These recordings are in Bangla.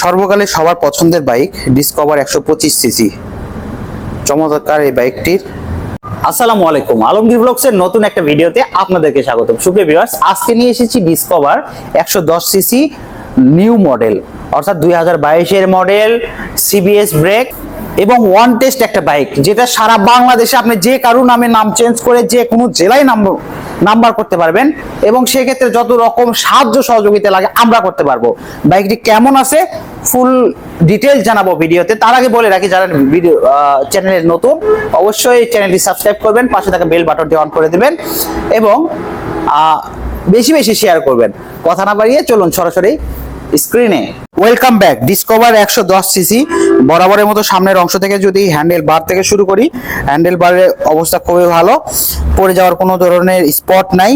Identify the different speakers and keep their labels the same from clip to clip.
Speaker 1: সর্বকালে সবার পছন্দের বাইক ডিসকভার একশো পঁচিশ সিসি। চমৎকার এই বাইকটির।
Speaker 2: আসসালামু আলাইকুম। আলমগীর ব্লগসের নতুন একটা ভিডিওতে আপনাদেরকে স্বাগত সুপ্রিয় ভিউয়ার্স, আজকে নিয়ে এসেছি ডিসকভার একশো দশ সিসি নিউ মডেল, অর্থাৎ দুই হাজার বাইশের মডেল সিবিএস ব্রেক এবং ওয়ান টেস্ট একটা বাইক, যেটা সারা বাংলাদেশে আপনি যে কারও নামে নাম চেঞ্জ করে যে কোনো জেলায় নাম, নাম্বার করতে পারবেন এবং সেক্ষেত্রে যত রকম সাহায্য সহযোগিতা লাগে আমরা করতে পারব। বাইকটি কেমন আছে? ফুল ডিটেলস জানাব ভিডিওতে। তার আগে বলে রাখি, যারা ভিডিও চ্যানেলের নতুন, অবশ্যই চ্যানেলটি সাবস্ক্রাইব করবেন, পাশে থাকা বেল বাটনটি অন করে দেবেন এবং বেশি বেশি শেয়ার করবেন। কথা না বাড়িয়ে চলুন সরাসরি স্ক্রিনে।
Speaker 1: ওয়েলকাম ব্যাক ডিসকভার একশো দশ সিসি, বরাবরের মতো সামনের অংশ থেকে যদি হ্যান্ডেল বার থেকে শুরু করি হ্যান্ডেল বারের অবস্থা খুবই ভালো। পড়ে যাওয়ার কোনো ধরনের স্পট নাই।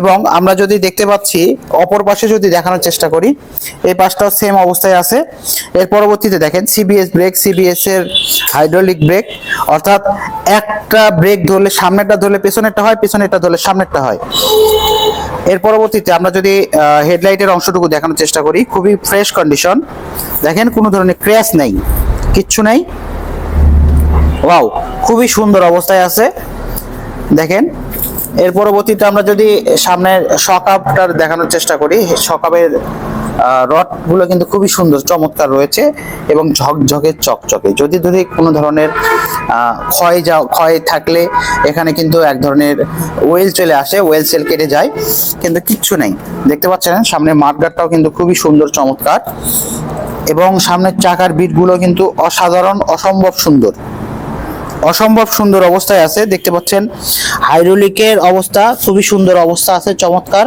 Speaker 1: এবং আমরা যদি দেখতে পাচ্ছি, অপর পাশে যদি দেখানোর চেষ্টা করি, এই পাশটাও সেম অবস্থায় আছে। এর পরবর্তীতে দেখেন সিবিএস ব্রেক সিবিএস এর হাইড্রোলিক ব্রেক অর্থাৎ একটা ব্রেক ধরলে সামনেরটা ধরলে পেছনেরটা হয়, পেছনেরটা ধরলে সামনেরটা হয়। এর পরবর্তীতে আমরা যদি হেডলাইটের অংশটুকু দেখানোর চেষ্টা করি, খুবই ফ্রেশ কন্ডিশন। দেখেন, কোনো ধরনের ক্র্যাশ নেই, কিচ্ছু নেই। ওয়াও, খুবই সুন্দর অবস্থায় আছে। দেখেন, এর পরবর্তীতে আমরা যদি সামনের শকআপটার দেখানোর চেষ্টা করি শকআপের রডগুলো কিন্তু খুবই সুন্দর, চমৎকার রয়েছে এবং ঝকঝকে, চকচকে। যদি ধরি কোনো ধরনের ক্ষয় যা, ক্ষয় থাকলে এখানে কিন্তু এক ধরনের ওয়েল চলে আসে, ওয়েল সেল কেটে যায়, কিন্তু কিচ্ছু নেই। দেখতে পাচ্ছেন, সামনে মাঠগাটটাও কিন্তু খুবই সুন্দর, চমৎকার। এবং সামনের চাকার বিটগুলো কিন্তু অসাধারণ, অসম্ভব সুন্দর। অসম্ভব সুন্দর অবস্থায় আছে, দেখতে পাচ্ছেন। হাইড্রোলিকের অবস্থা, খুবই সুন্দর অবস্থা আছে, চমৎকার।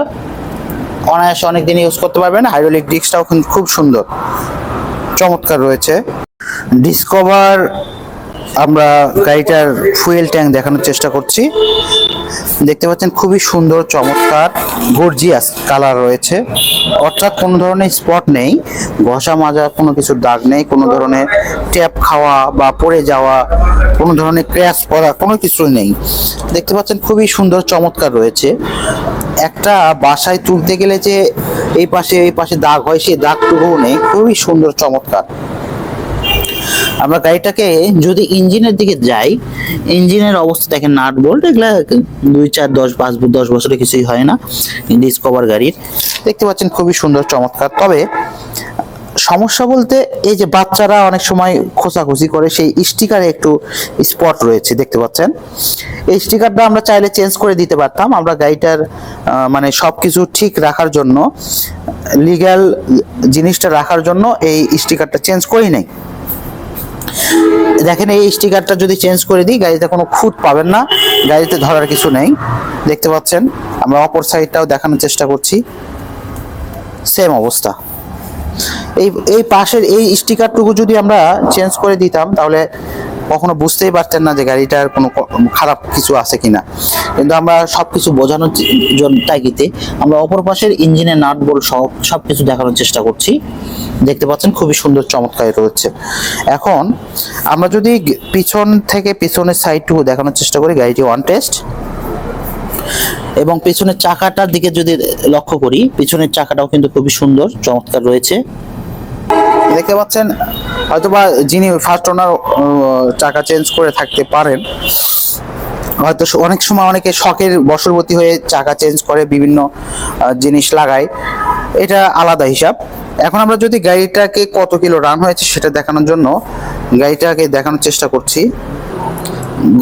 Speaker 1: অনায়াসে অনেক দিন ইউজ করতে পারবেন। হাইড্রোলিক ডিস্কটাও কিন্তু খুব সুন্দর। চমৎকার রয়েছে। ডিসকভার আমরা গাড়িটার ফুয়েল ট্যাঙ্ক দেখানোর চেষ্টা করছি। দেখতে পাচ্ছেন খুবই সুন্দর, চমৎকার গর্জিয়াস কালার রয়েছে। অর্থাৎ কোনো ধরনের স্পট নেই। ঘষা মাজা কোনো কিছুর দাগ নেই। কোনো ধরনের ট্যাপ খাওয়া বা পড়ে যাওয়া, কোনো ধরনের ক্র্যাশ করা কোনো কিছু নেই। দেখতে পাচ্ছেন খুবই সুন্দর, চমৎকার রয়েছে। একটা বাসায় তুলতে গেলে যে এই পাশে এই পাশে দাগ হয়, সেই দাগটুকুও নেই। খুবই সুন্দর, চমৎকার। আমরা গাড়িটাকে যদি ইঞ্জিনের দিকে যাই, ইঞ্জিনের অবস্থা দেখেন নাট বোল্ট, এগুলো দুই চার দশ, পাঁচ, দশ বছরে কিছুই হয় না। ডিসকভার গাড়ির। দেখতে পাচ্ছেন খুবই সুন্দর, চমৎকার। তবে সমস্যা বলতে এই যে বাচ্চারা অনেক সময় খোঁচাখুচি করে, সেই স্টিকারে একটু স্পট রয়েছে, দেখতে পাচ্ছেন? এই স্টিকারটা আমরা চাইলে চেঞ্জ করে দিতে পারতাম, আমরা গাড়িটার মানে সবকিছু ঠিক রাখার জন্য লিগ্যাল জিনিসটা রাখার জন্য এই স্টিকারটা চেঞ্জ করি নাই। দেখেন, এই স্টিকারটা যদি চেঞ্জ করে দিই, গাড়িতে কোনো খুঁত পাবেন না, গাড়িতে ধরার কিছু নেই, দেখতে পাচ্ছেন? আমরা অপর সাইডটাও দেখানোর চেষ্টা করছি। সেম অবস্থা। এই এই পাশের এই স্টিকারটুকু যদি আমরা চেঞ্জ করে দিতাম, তাহলে কখনো বুঝতেই পারতেন না যে গাড়িটার কোনো খারাপ কিছু আছে কিনা। কিন্তু আমরা সব কিছু বোঝানোর জন্য তাগিতে আমরা অপর পাশের ইঞ্জিনের নাট বোল্ট সব সব কিছু দেখানোর চেষ্টা করছি। দেখতে পাচ্ছেন খুবই সুন্দর, চমৎকার রয়েছে এখন আমরা যদি পিছন থেকে পিছনের সাইডটুকু দেখানোর চেষ্টা করি, গাড়িটি ওয়ান টেস্ট এবং পেছনের চাকাটার দিকে যদি লক্ষ্য করি, পেছনের চাকাটাও কিন্তু খুবই সুন্দর, চমৎকার রয়েছে। দেখতে পাচ্ছেন, হয়তোবা যিনি ফার্স্ট ওনার চাকা চেঞ্জ করে থাকতে পারেন, হয়তো অনেক সময় অনেকে শখের বশবর্তী হয়ে চাকা চেঞ্জ করে, বিভিন্ন জিনিস লাগায়। এটা আলাদা হিসাব। এখন আমরা যদি গাড়িটাকে কত কিলো রান হয়েছে সেটা দেখানোর জন্য, গাড়িটাকে দেখানোর চেষ্টা করছি।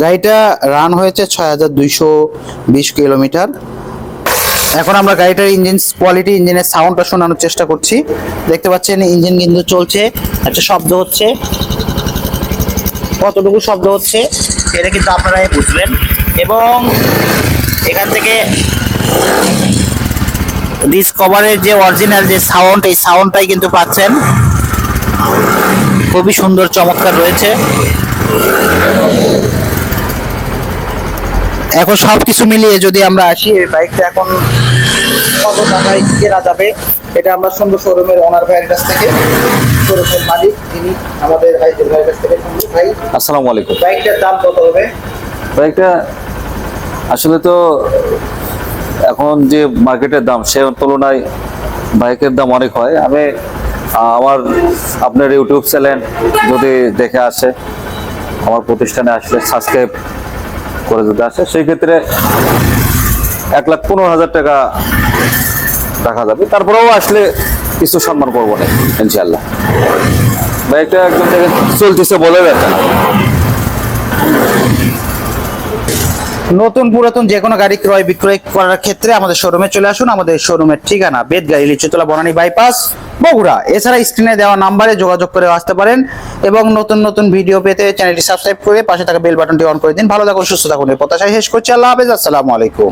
Speaker 1: গাড়িটা রান হয়েছে ছয় হাজার দুইশো বিশ কিলোমিটার। এখন আমরা গাড়িটার ইঞ্জিন কোয়ালিটি ইঞ্জিনের সাউন্ডটা শোনানোর চেষ্টা করছি। দেখতে পাচ্ছেন ইঞ্জিন কিন্তু চলছে। একটা শব্দ হচ্ছে। কতটুকু শব্দ হচ্ছে, এটা কিন্তু আপনারাই বুঝবেন। এবং এখান থেকে ডিসকভারের যে অরিজিনাল যে সাউন্ড এই সাউন্ডটাই কিন্তু পাচ্ছেন। খুবই সুন্দর, চমৎকার রয়েছে। এখন সব কিছু মিলিয়ে যদি আমরা আসি এই বাইকটা এখন কত টাকায় কেনা যাবে? এটা আমরা সুন্দর শোরুমের ওনার ভাইয়ের কাছ থেকে শোরুমের মালিক যিনি আমাদের আইজের ভাইয়ের কাছ থেকে। ভাই
Speaker 3: আসসালামু আলাইকুম।
Speaker 1: বাইকটার দাম কত হবে?
Speaker 3: বাইকটা আসলে তো এখন যে মার্কেটের দাম সে তুলনায় বাইকের দাম অনেক হয়। আমি আমার আপনার ইউটিউব চ্যানেল যদি দেখে আসে আমার প্রতিষ্ঠানে আসলে সাবস্ক্রাইব করে যদি আসে, সেই ক্ষেত্রে এক লাখ পনেরো হাজার টাকা রাখা যাবে। তারপরেও আসলে কিছু সম্মান করব না ইনশাল্লাহ বাইকটা একদম থেকে চলতেছে বলে যাচ্ছে না।
Speaker 1: নতুন পুরাতন যে কোনো গাড়ি ক্রয় বিক্রয় করার ক্ষেত্রে আমাদের শোরুমে চলে আসুন। আমাদের শোরুমের ঠিকানা বেদগাড়ি লিচুতলা বনানী বাইপাস বগুড়া। এছাড়া স্ক্রিনে দেওয়া নাম্বারে যোগাযোগ করে আসতে পারেন এবং নতুন নতুন ভিডিও পেতে চ্যানেলটি সাবস্ক্রাইব করে পাশে থাকা বেল বাটনটি অন করে দিন। ভালো থাকুন, সুস্থ থাকুন প্রত্যাশায় শেষ করছি। আল্লাহ হাফেজ, আসসালামু আলাইকুম।